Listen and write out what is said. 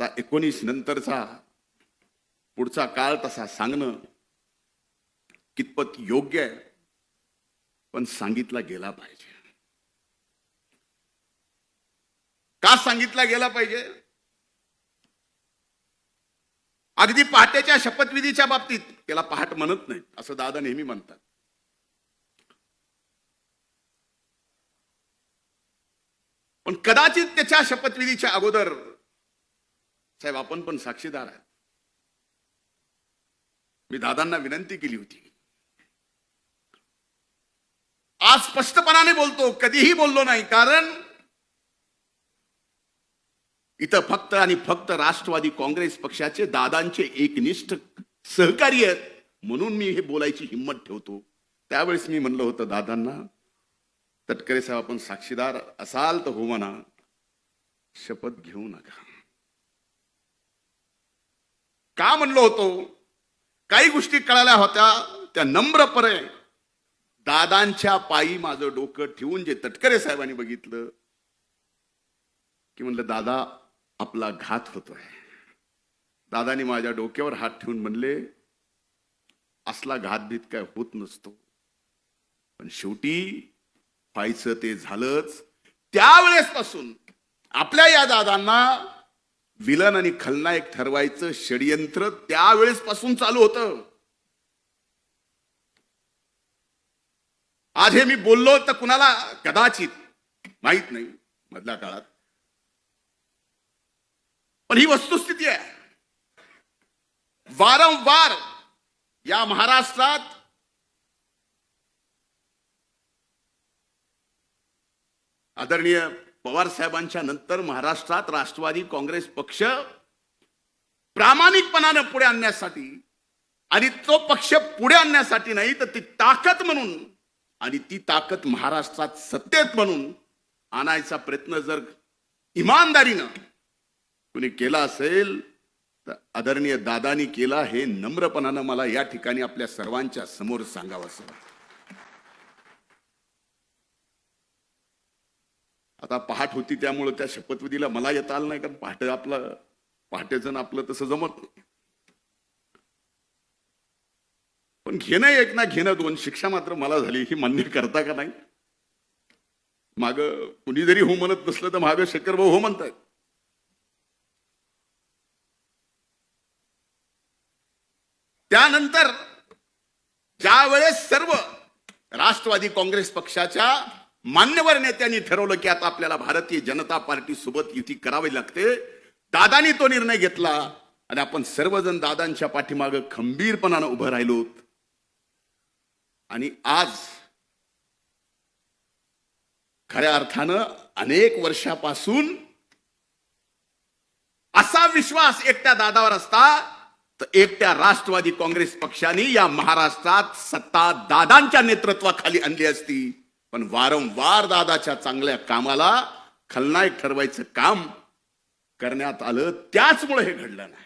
आता एकोणीस नंतरचा पुढचा काळ तसा सांगणं कितपत योग्य आहे पण सांगितला गेला पाहिजे. का सांगितला गेला पाहिजे? अगदी पहाटेच्या शपथविधीच्या बाबतीत त्याला पहाट म्हणत नाही असं दादा नेहमी म्हणतात. पण कदाचित त्याच्या शपथविधीच्या अगोदर साहेब आपण पण साक्षीदार आहात. मी दादांना विनंती केली होती. आज स्पष्टपणाने बोलतो कधीही बोललो नाही कारण इथं फक्त आणि फक्त राष्ट्रवादी काँग्रेस पक्षाचे दादांचे एकनिष्ठ सहकारी आहेत म्हणून मी हे बोलायची हिंमत ठेवतो. त्यावेळेस मी म्हणलं होतं दादांना तटकरे साहेब आपण साक्षीदार असाल तर हो म्हणा शपथ घेऊ नका. का म्हणलो होतो? काही गोष्टी कळाल्या होत्या त्या नम्रपणे दादांच्या पायी माझं डोकं ठेवून जे तटकरे साहेबांनी बघितलं की म्हणलं दादा आपला घात होतोय. दादानी माझ्या डोक्यावर हात ठेवून म्हणले असला घातभीत काय होत नसतो. पण शेवटी व्हायचं ते झालंच. त्यावेळेस पासून आपल्या या दादांना विलन आणि खलनायक ठरवायचं षडयंत्र त्यावेळेस पासून चालू होतं. आज हे मी बोललो तर कुणाला कदाचित माहीत नाही मधल्या काळात. पण ही वस्तुस्थिती आहे. वारंवार या महाराष्ट्रात आदरणीय पवारसाहेबांच्या नंतर महाराष्ट्रात राष्ट्रवादी काँग्रेस पक्ष प्रामाणिकपणानं पुढे आणण्यासाठी आणि तो पक्ष पुढे आणण्यासाठी नाही तर ती ताकद म्हणून आणि ती ताकद महाराष्ट्रात सत्तेत म्हणून आणायचा प्रयत्न जर इमानदारीनं कुणी केला असेल तर आदरणीय दादानी केला हे नम्रपणानं मला या ठिकाणी आपल्या सर्वांच्या समोर सांगावं असं आता पहाट होती त्यामुळं त्या शपथविधीला मला येता आलं नाही कारण पहाटे आपलं पहाटेचं जण आपलं तसं जमत नाही. पण घेणं एक ना घेणं दोन शिक्षा मात्र मला झाली ही मान्य करता का नाही? माग कुणी जरी हो म्हणत नसलं तर माग शेखर भाऊ हो म्हणतात. त्यानंतर ज्या वेळेस सर्व राष्ट्रवादी काँग्रेस पक्षाच्या मान्यवर नेत्यांनी ठरवलं की आता आपल्याला भारतीय जनता पार्टी सोबत युती करावी लागते. दादानी तो निर्णय घेतला आणि आपण सर्वजण दादांच्या पाठीमागं खंबीरपणानं उभं राहिलो आणि आज खऱ्या अर्थानं अनेक वर्षापासून असा विश्वास एकट्या दादावर असता तर एकट्या राष्ट्रवादी काँग्रेस पक्षाने या महाराष्ट्रात सत्ता दादांच्या नेतृत्वाखाली आणली असती. पण वारंवार दादाच्या चांगल्या कामाला खलनायक ठरवायचं काम करण्यात आलं त्याचमुळे हे घडलं नाही.